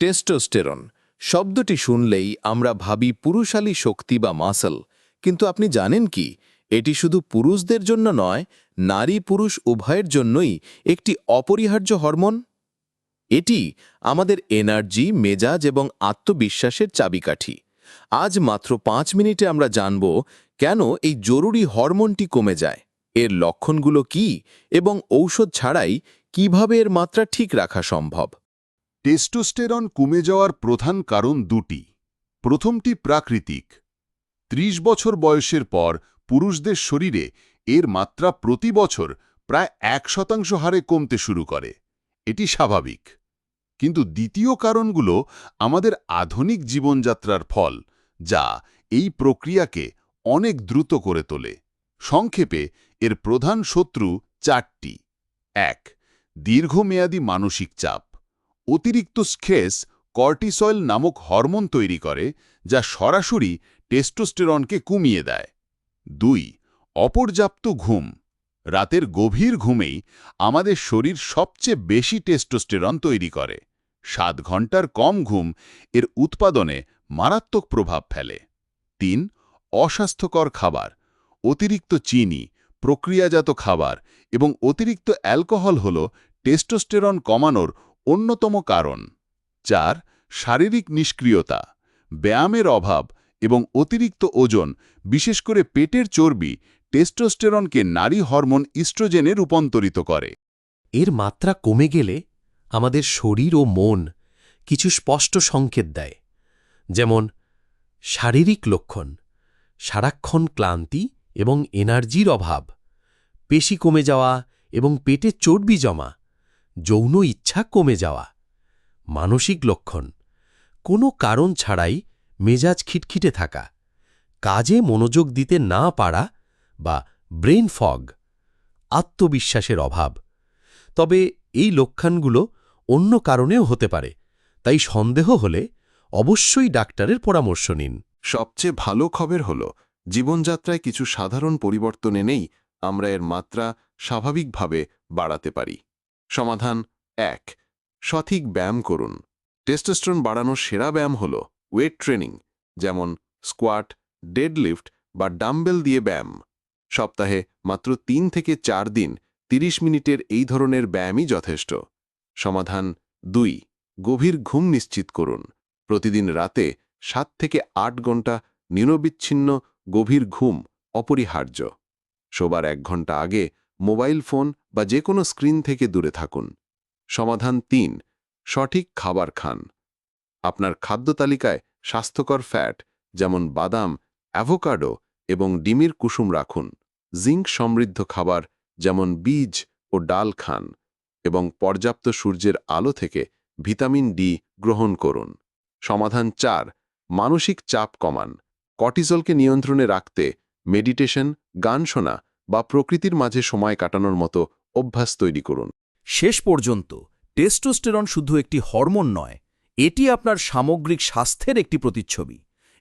Testosterone শব্দটি শুনলেই আমরা ভাবি পুরুষালী শক্তি বা মাসল। কিন্তু আপনি জানেন কি? এটি শুধু পুরুষদের জন্য নয়, নারী পুরুষ উভয়ের জন্যই একটি অপরিহার্য হরমোন। এটি আমাদের এনার্জি, মেজাজ এবং আত্মবিশ্বাসের চাবিকাঠি। আজ মাত্র পাঁচ মিনিটে আমরা জানব কেন এই জরুরি হরমোনটি কমে যায়, এর লক্ষণগুলো কি এবং ঔষধ ছাড়াই কীভাবে এর মাত্রা ঠিক রাখা সম্ভব। টেস্টোস্টেরন কমে যাওয়ার প্রধান কারণ দুটি। প্রথমটি প্রাকৃতিক। ৩০ বছর বয়সের পর পুরুষদের শরীরে এর মাত্রা প্রতি বছর প্রায় এক শতাংশ হারে কমতে শুরু করে। এটি স্বাভাবিক। কিন্তু দ্বিতীয় কারণগুলো আমাদের আধুনিক জীবনযাত্রার ফল, যা এই প্রক্রিয়াকে অনেক দ্রুত করে তোলে। সংক্ষেপে, এর প্রধান শত্রু চারটি। এক, দীর্ঘমেয়াদী মানসিক চাপ। অতিরিক্ত স্খেস কর্টিসয়েল নামক হরমোন তৈরি করে, যা সরাসরি টেস্টোস্টেরনকে কমিয়ে দেয়। দুই, অপর্যাপ্ত ঘুম। রাতের গভীর ঘুমেই আমাদের শরীর সবচেয়ে বেশি টেস্টোস্টেরন তৈরি করে। সাত ঘণ্টার কম ঘুম এর উৎপাদনে মারাত্মক প্রভাব ফেলে। তিন, অস্বাস্থ্যকর খাবার। অতিরিক্ত চিনি, প্রক্রিয়াজাত খাবার এবং অতিরিক্ত অ্যালকোহল হল টেস্টোস্টেরন কমানোর অন্যতম কারণ চার শারীরিক নিষ্ক্রিয়তা, ব্যায়ামের অভাব এবং অতিরিক্ত ওজন, বিশেষ করে পেটের চর্বি, টেস্টোস্টেরনকে নারী হরমোন ইস্ট্রোজেনে রূপান্তরিত করে। এর মাত্রা কমে গেলে আমাদের শরীর ও মন কিছু স্পষ্ট সংকেত দেয়, যেমন শারীরিক লক্ষণ, সারাক্ষণ ক্লান্তি এবং এনার্জির অভাব, পেশি কমে যাওয়া এবং পেটে চর্বি জমা যৌন ইচ্ছা কমে যাওয়া। মানসিক লক্ষণ। কোনো কারণ ছাড়াই মেজাজ খিটখিটে থাকা। কাজে মনোযোগ দিতে না পারা বা ব্রেন ফগ। আত্মবিশ্বাসের অভাব। তবে এই লক্ষণগুলো অন্য কারণেও হতে পারে, তাই সন্দেহ হলে অবশ্যই ডাক্তারের পরামর্শ নিন। সবচেয়ে ভালো খবর হল, জীবনযাত্রায় কিছু সাধারণ পরিবর্তন এনেই আমরা এর মাত্রা স্বাভাবিকভাবে বাড়াতে পারি। সমাধান এক। সঠিক ব্যায়াম করুন। টেস্টোস্টেরন বাড়ানোর সেরা ব্যায়াম হল ওয়েট ট্রেনিং, যেমন স্কোয়াট, ডেডলিফট বা ডাম্বেল দিয়ে ব্যায়াম। সপ্তাহে মাত্র তিন থেকে চার দিন ৩০ মিনিটের এই ধরনের ব্যায়ামই যথেষ্ট। সমাধান দুই, গভীর ঘুম নিশ্চিত করুন। প্রতিদিন রাতে সাত থেকে আট ঘণ্টা নিরবিচ্ছিন্ন গভীর ঘুম অপরিহার্য। শোবার এক ঘণ্টা আগে মোবাইল ফোন বা যে কোনো স্ক্রিন থেকে দূরে থাকুন। সমাধান তিন, সঠিক খাবার খান। আপনার খাদ্য তালিকায় স্বাস্থ্যকর ফ্যাট, যেমন বাদাম, অ্যাভোকাডো এবং ডিমের কুসুম রাখুন। জিঙ্ক সমৃদ্ধ খাবার, যেমন বীজ ও ডাল খান এবং পর্যাপ্ত সূর্যের আলো থেকে ভিটামিন ডি গ্রহণ করুন। সমাধান চার, মানসিক চাপ কমান। কর্টিজলকে নিয়ন্ত্রণে রাখতে মেডিটেশন, গান শোনা বা প্রকৃতির মাঝে সময় কাটানোর মতো অভ্যাস তৈরি করুন। শেষ পর্যন্ত টেস্টোস্টেরন শুধু একটি হরমোন নয়, এটি আপনার সামগ্রিক স্বাস্থ্যের একটি প্রতিচ্ছবি।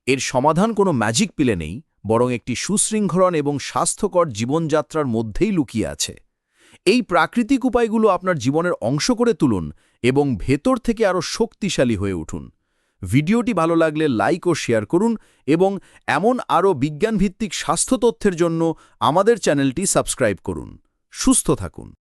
এর সমাধান কোনো ম্যাজিক পিলে নেই, বরং একটি সুশৃঙ্খলন এবং স্বাস্থ্যকর জীবনযাত্রার মধ্যেই লুকিয়ে আছে। এই প্রাকৃতিক উপায়গুলো আপনার জীবনের অংশ করে তুলুন এবং ভেতর থেকে আরও শক্তিশালী হয়ে উঠুন। ভিডিওটি ভালো লাগলে লাইক ও শেয়ার করুন এবং এমন আরও বিজ্ঞানভিত্তিক স্বাস্থ্য তথ্যের জন্য আমাদের চ্যানেলটি সাবস্ক্রাইব করুন। সুস্থ থাকুন।